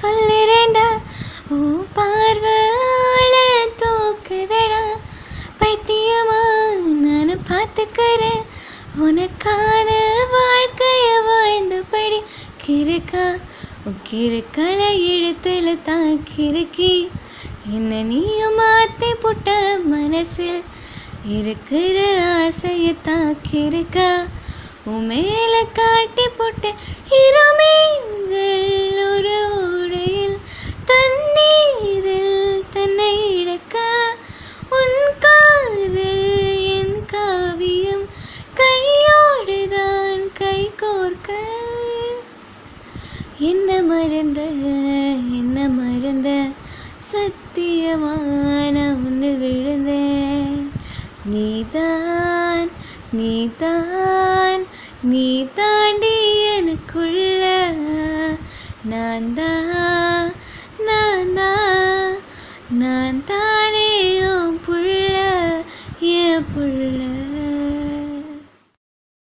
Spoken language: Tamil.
சொல்லுறேன்டா. ஓ பார்வால தூக்குதடா. பைத்தியமா நான் பார்த்துக்கிறேன் உனக்கான வாழ்க்கைய வாழ்ந்தபடி கிறுக்கா. உன் கிறுக்கல இழுத்துல தான் கிறுக்கி என்ன நீயும் மாத்தி புட்ட மனசில் இருக்கிற ஆசையத்தான் கிறுக்கா உன் மேல காட்டி போட்ட என்ன மறந்த என்ன மறந்த? சத்தியமான ஒன்று விழுந்த நீதான் நீதான் நீ தாண்டி எனக்குள்ள. நான் தான் நான் தான் நான் தானே புள்ள என் புள்ள.